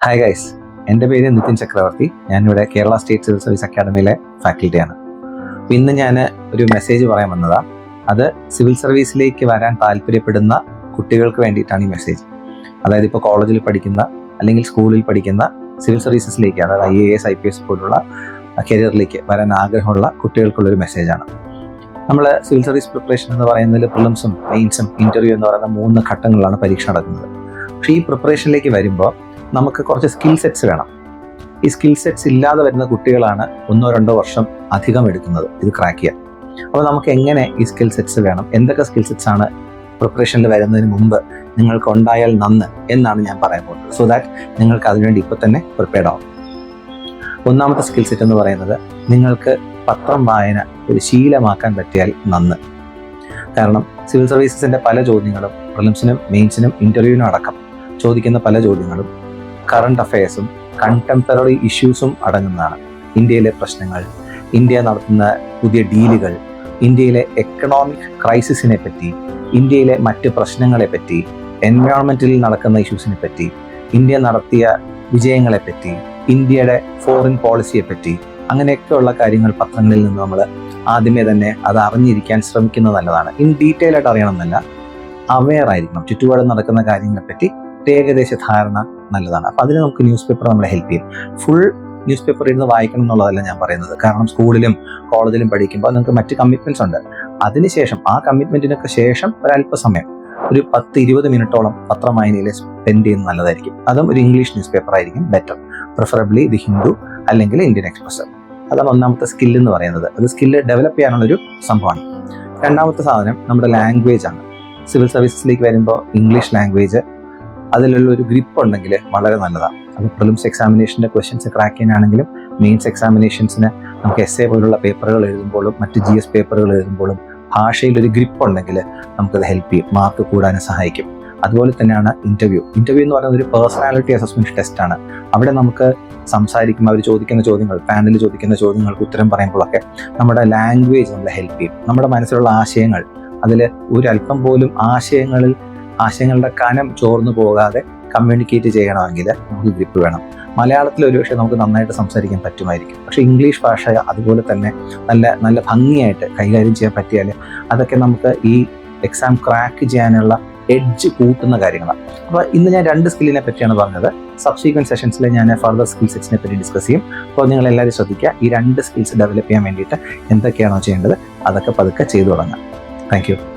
Hi guys എന്റെ പേര് നിതിൻ ചക്രവർത്തി. ഞാനിവിടെ കേരള സ്റ്റേറ്റ് സിവിൽ സർവീസ് അക്കാഡമിയിലെ ഫാക്കൽറ്റിയാണ് ഇന്ന് ഞാൻ ഒരു മെസ്സേജ് പറയാൻ വന്നതാണ് അത് സിവിൽ സർവീസിലേക്ക് വരാൻ താല്പര്യപ്പെടുന്ന കുട്ടികൾക്ക് വേണ്ടിയിട്ടാണ് ഈ മെസ്സേജ് അതായത് ഇപ്പോൾ കോളേജിൽ പഠിക്കുന്ന അല്ലെങ്കിൽ സ്കൂളിൽ പഠിക്കുന്ന സിവിൽ സർവീസസിലേക്ക് അതായത് I A S I P S പോലുള്ള കരിയറിലേക്ക് വരാൻ ആഗ്രഹമുള്ള കുട്ടികൾക്കുള്ളൊരു മെസ്സേജാണ് നമ്മൾ സിവിൽ സർവീസ് പ്രിപ്പറേഷൻ എന്ന് പറയുന്നതിൽ പ്രിലിംസും മെയിൻസും ഇന്റർവ്യൂ എന്ന് പറയുന്ന മൂന്ന് ഘട്ടങ്ങളിലാണ് പരീക്ഷ നടക്കുന്നത്. പക്ഷേ ഈ പ്രിപ്പറേഷനിലേക്ക് വരുമ്പോൾ നമുക്ക് കുറച്ച് സ്കിൽ സെറ്റ്സ് വേണം. ഈ സ്കിൽ സെറ്റ്സ് ഇല്ലാതെ വരുന്ന കുട്ടികളാണ് ഒന്നോ രണ്ടോ വർഷം അധികം എടുക്കുന്നത് ഇത് ക്രാക്ക് ചെയ്യാൻ. അപ്പോൾ നമുക്ക് എങ്ങനെ ഈ സ്കിൽ സെറ്റ്സ് വേണം? എന്തൊക്കെ സ്കിൽ സെറ്റ്സ് ആണ് പ്രിപ്പറേഷനിൽ വരുന്നതിന് മുമ്പ് നിങ്ങൾക്ക് ഉണ്ടായാൽ നന്ന് എന്നാണ് ഞാൻ പറയാൻ പോകുന്നത്. സോ ദാറ്റ് നിങ്ങൾക്ക് അതിനുവേണ്ടി ഇപ്പോൾ തന്നെ പ്രിപ്പയർഡ് ആവും ഒന്നാമത്തെ സ്കിൽ സെറ്റ് എന്ന് പറയുന്നത് നിങ്ങൾക്ക് പത്രം വായന ഒരു ശീലമാക്കാൻ പറ്റിയാൽ നന്ന്. കാരണം സിവിൽ സർവീസസിന്റെ പല ചോദ്യങ്ങളും പ്രിലിംസിനും മെയിൻസിനും ഇന്റർവ്യൂവിനും അടക്കം ചോദിക്കുന്ന പല ചോദ്യങ്ങളും കറണ്ട് അഫയേഴ്സും കണ്ടംപററി ഇഷ്യൂസും അടങ്ങുന്നതാണ്. ഇന്ത്യയിലെ പ്രശ്നങ്ങൾ ഇന്ത്യ നടത്തുന്ന പുതിയ ഡീലുകൾ ഇന്ത്യയിലെ എക്കണോമിക് ക്രൈസിസിനെ പറ്റി ഇന്ത്യയിലെ മറ്റ് പ്രശ്നങ്ങളെ പറ്റി എൻവയോൺമെന്റിൽ നടക്കുന്ന ഇഷ്യൂസിനെ പറ്റി ഇന്ത്യ നടത്തിയ വിജയങ്ങളെ പറ്റി ഇന്ത്യയുടെ ഫോറിൻ പോളിസിയെ പറ്റി അങ്ങനെയൊക്കെയുള്ള കാര്യങ്ങൾ പത്രങ്ങളിൽ നിന്ന് നമ്മൾ ആദ്യമേ തന്നെ അത് അറിഞ്ഞിരിക്കാൻ ശ്രമിക്കുന്നത് നല്ലതാണ്. ഇൻ ഡീറ്റെയിൽ ആയിട്ട് അറിയണമെന്നല്ല അവെയർ ആയിരിക്കണം. ചുറ്റുപാടും നടക്കുന്ന കാര്യങ്ങളെ പറ്റി ഏകദേശ ധാരണ നല്ലതാണ്. അപ്പം അതിന് നമുക്ക് ന്യൂസ് പേപ്പർ നമ്മളെ ഹെൽപ്പ് ചെയ്യും. ഫുൾ ന്യൂസ് പേപ്പർ ഇരുന്ന് വായിക്കണം എന്നുള്ളതല്ല ഞാൻ പറയുന്നത്. കാരണം സ്കൂളിലും കോളേജിലും പഠിക്കുമ്പോൾ നിങ്ങൾക്ക് മറ്റ് കമ്മിറ്റ്മെന്റ്സ് ഉണ്ട്. അതിനുശേഷം ആ കമ്മിറ്റ്മെന്റിനൊക്കെ ശേഷം ഒരല്പസമയം ഒരു പത്ത് ഇരുപത് മിനിറ്റോളം പത്രം വായനയിൽ സ്പെൻഡ് ചെയ്യുന്നത് നല്ലതായിരിക്കും. അതും ഒരു ഇംഗ്ലീഷ് ന്യൂസ് പേപ്പർ ആയിരിക്കും ബെറ്റർ പ്രിഫറബ്ലി ദി ഹിന്ദു അല്ലെങ്കിൽ ഇന്ത്യൻ എക്സ്പ്രസ് അതാണ് ഒന്നാമത്തെ സ്കില്ല് എന്ന് പറയുന്നത്. അത് സ്കില്ല് ഡെവലപ്പ് ചെയ്യാനുള്ള ഒരു സംഭവമാണ്. രണ്ടാമത്തെ സാധനം നമ്മുടെ ലാംഗ്വേജ് ആണ്. സിവിൽ സർവീസസിലേക്ക് വരുമ്പോൾ ഇംഗ്ലീഷ് ലാംഗ്വേജ് അതിലുള്ള ഒരു ഗ്രിപ്പ് ഉണ്ടെങ്കിൽ വളരെ നല്ലതാണ് അത് പ്രിലിംസ് എക്സാമിനേഷന്റെ ക്വസ്റ്റ്യൻസ് ക്രാക്ക് ചെയ്യാനാണെങ്കിലും മെയിൻസ് എക്സാമിനേഷൻസിന് നമുക്ക് എസ് എ പോലുള്ള പേപ്പറുകൾ എഴുതുമ്പോഴും മറ്റ് ജി എസ് പേപ്പറുകൾ എഴുതുമ്പോഴും ഭാഷയിൽ ഒരു ഗ്രിപ്പ് ഉണ്ടെങ്കിൽ നമുക്കത് ഹെൽപ്പ് ചെയ്യും. മാർക്ക് കൂടാനും സഹായിക്കും. അതുപോലെ തന്നെയാണ് ഇന്റർവ്യൂ ഇന്റർവ്യൂ എന്ന് പറയുന്നത് ഒരു പേഴ്സണാലിറ്റി അസസ്മെന്റ് ടെസ്റ്റ് ആണ്. അവിടെ നമുക്ക് സംസാരിക്കുമ്പോൾ അവർ ചോദിക്കുന്ന ചോദ്യങ്ങൾ പാനൽ ചോദിക്കുന്ന ചോദ്യങ്ങൾക്ക് ഉത്തരം പറയുമ്പോഴൊക്കെ നമ്മുടെ ലാംഗ്വേജ് നമ്മളെ ഹെൽപ്പ് ചെയ്യും. നമ്മുടെ മനസ്സിലുള്ള ആശയങ്ങൾ അതിൽ ഒരല്പം പോലും ആശയങ്ങളിൽ ആശയങ്ങളുടെ കനം ചോർന്നു പോകാതെ കമ്മ്യൂണിക്കേറ്റ് ചെയ്യണമെങ്കിൽ നമുക്ക് ഗ്രിപ്പ് വേണം. മലയാളത്തിൽ ഒരുപക്ഷെ നമുക്ക് നന്നായിട്ട് സംസാരിക്കാൻ പറ്റുമായിരിക്കും. പക്ഷെ ഇംഗ്ലീഷ് ഭാഷ അതുപോലെ തന്നെ നല്ല നല്ല ഭംഗിയായിട്ട് കൈകാര്യം ചെയ്യാൻ പറ്റിയാൽ അതൊക്കെ നമുക്ക് ഈ എക്സാം ക്രാക്ക് ചെയ്യാനുള്ള എഡ്ജ് കൂട്ടുന്ന കാര്യങ്ങളാണ്. അപ്പോൾ ഇന്ന് ഞാൻ രണ്ട് സ്കില്ലിനെ പറ്റിയാണ് പറഞ്ഞത്. സബ്സീക്വന്റ് സെഷൻസിൽ ഞാൻ ഫർദർ സ്കിൽ സെറ്റ്സിനെ പറ്റി ഡിസ്കസ് ചെയ്യും. അപ്പോൾ നിങ്ങൾ എല്ലാവരും ശ്രദ്ധിക്കുക ഈ രണ്ട് സ്കിൽസ് ഡെവലപ്പ് ചെയ്യാൻ വേണ്ടിയിട്ട് എന്തൊക്കെയാണോ ചെയ്യേണ്ടത് അതൊക്കെ പതുക്കെ ചെയ്തു തുടങ്ങാം. താങ്ക്